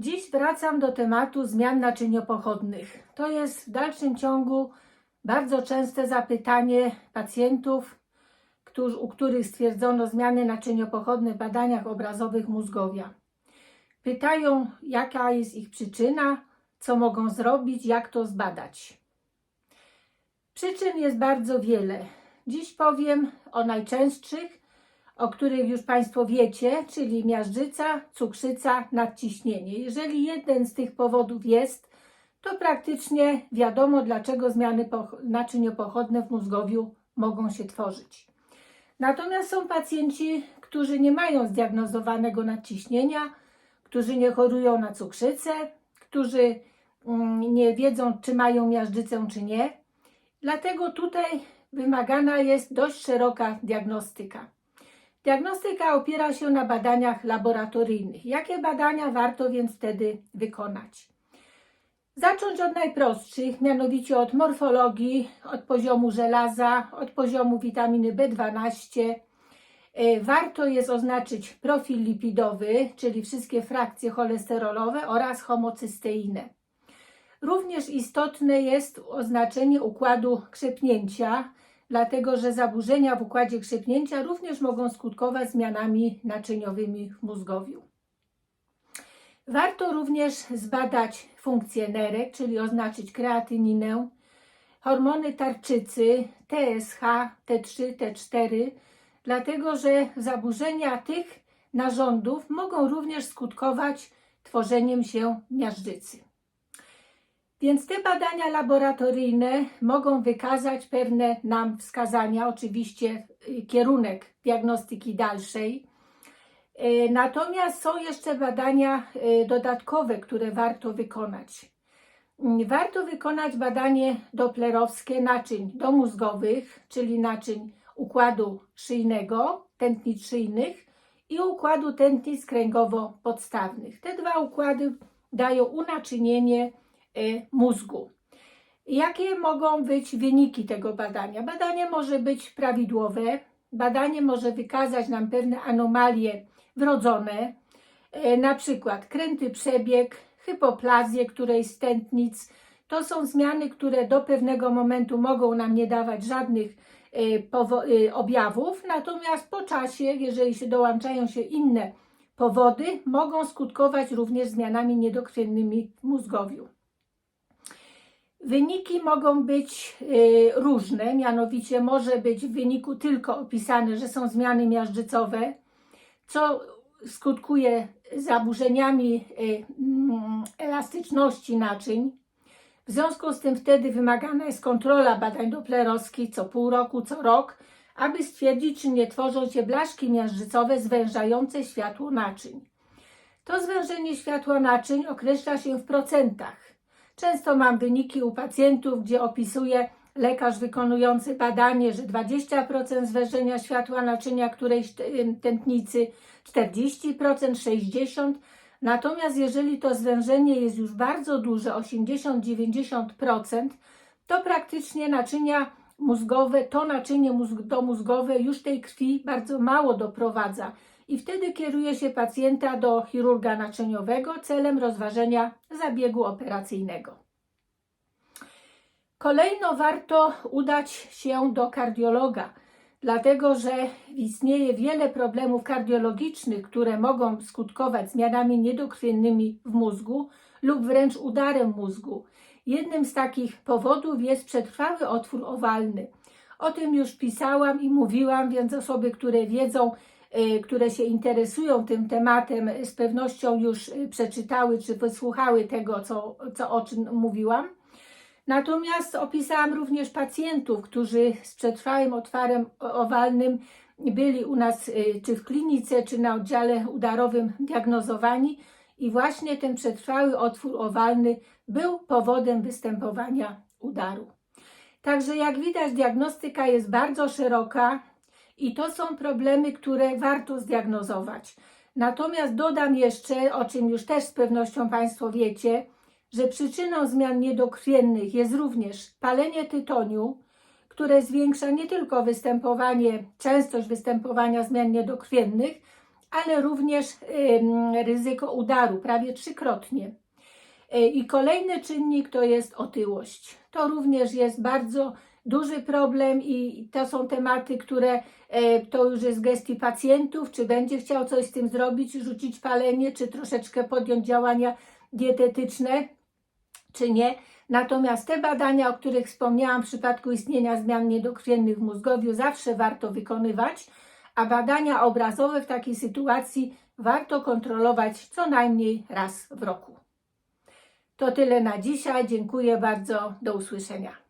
Dziś wracam do tematu zmian naczyniopochodnych. To jest w dalszym ciągu bardzo częste zapytanie pacjentów, którzy, u których stwierdzono zmiany naczyniopochodne w badaniach obrazowych mózgowia. Pytają, jaka jest ich przyczyna, co mogą zrobić, jak to zbadać. Przyczyn jest bardzo wiele. Dziś powiem o najczęstszych, o których już Państwo wiecie, czyli miażdżyca, cukrzyca, nadciśnienie. Jeżeli jeden z tych powodów jest, to praktycznie wiadomo, dlaczego zmiany poch- naczyniopochodne w mózgowiu mogą się tworzyć. Natomiast są pacjenci, którzy nie mają zdiagnozowanego nadciśnienia, którzy nie chorują na cukrzycę, którzy mm, nie wiedzą, czy mają miażdżycę, czy nie. Dlatego tutaj wymagana jest dość szeroka diagnostyka. Diagnostyka opiera się na badaniach laboratoryjnych. Jakie badania warto więc wtedy wykonać? Zacząć od najprostszych, mianowicie od morfologii, od poziomu żelaza, od poziomu witaminy B12. E, Warto jest oznaczyć profil lipidowy, czyli wszystkie frakcje cholesterolowe oraz homocysteinę. Również istotne jest oznaczenie układu krzepnięcia, dlatego że zaburzenia w układzie krzepnięcia również mogą skutkować zmianami naczyniowymi w mózgowiu. Warto również zbadać funkcję nerek, czyli oznaczyć kreatyninę, hormony tarczycy TSH, T3, T4, dlatego że zaburzenia tych narządów mogą również skutkować tworzeniem się miażdżycy. Więc te badania laboratoryjne mogą wykazać pewne nam wskazania, oczywiście y, kierunek diagnostyki dalszej. Y, Natomiast są jeszcze badania y, dodatkowe, które warto wykonać. Mm, Warto wykonać badanie doplerowskie naczyń domózgowych, czyli naczyń układu szyjnego, tętnic szyjnych i układu tętnic kręgowo-podstawnych. Te dwa układy dają unaczynienie mózgu. Jakie mogą być wyniki tego badania? Badanie może być prawidłowe, badanie może wykazać nam pewne anomalie wrodzone, e, na przykład kręty przebieg, hypoplazję którejś z tętnic. To są zmiany, które do pewnego momentu mogą nam nie dawać żadnych e, objawów, natomiast po czasie, jeżeli się dołączają się inne powody, mogą skutkować również zmianami niedokrwiennymi w mózgowiu. Wyniki mogą być y, różne, mianowicie może być w wyniku tylko opisane, że są zmiany miażdżycowe, co skutkuje zaburzeniami y, mm, elastyczności naczyń. W związku z tym wtedy wymagana jest kontrola badań doplerowskich co pół roku, co rok, aby stwierdzić, czy nie tworzą się blaszki miażdżycowe zwężające światło naczyń. To zwężenie światła naczyń określa się w procentach. Często mam wyniki u pacjentów, gdzie opisuje lekarz wykonujący badanie, że 20% zwężenia światła naczynia którejś tętnicy, 40%, 60%. Natomiast jeżeli to zwężenie jest już bardzo duże, 80-90%, to praktycznie naczynia mózgowe, to naczynie mózg, domózgowe już tej krwi bardzo mało doprowadza. I wtedy kieruje się pacjenta do chirurga naczyniowego celem rozważenia zabiegu operacyjnego. Kolejno warto udać się do kardiologa, dlatego że istnieje wiele problemów kardiologicznych, które mogą skutkować zmianami niedokrwiennymi w mózgu lub wręcz udarem mózgu. Jednym z takich powodów jest przetrwały otwór owalny. O tym już pisałam i mówiłam, więc osoby, które wiedzą, które się interesują tym tematem, y, z pewnością już y, przeczytały czy wysłuchały tego, co, co o czym mówiłam. Natomiast opisałam również pacjentów, którzy z przetrwałym otwarem owalnym byli u nas y, czy w klinice, czy na oddziale udarowym diagnozowani i właśnie ten przetrwały otwór owalny był powodem występowania udaru. Także jak widać, diagnostyka jest bardzo szeroka i to są problemy, które warto zdiagnozować. Natomiast dodam jeszcze, o czym już też z pewnością Państwo wiecie, że przyczyną zmian niedokrwiennych jest również palenie tytoniu, które zwiększa nie tylko występowanie, częstość występowania zmian niedokrwiennych, ale również ryzyko udaru prawie trzykrotnie. E, I kolejny czynnik to jest otyłość. To również jest bardzo duży problem i to są tematy, które e, to już jest gestii pacjentów, czy będzie chciał coś z tym zrobić, rzucić palenie, czy troszeczkę podjąć działania dietetyczne, czy nie. Natomiast te badania, o których wspomniałam w przypadku istnienia zmian niedokrwiennych w mózgowiu, zawsze warto wykonywać, a badania obrazowe w takiej sytuacji warto kontrolować co najmniej raz w roku. To tyle na dzisiaj. Dziękuję bardzo. Do usłyszenia.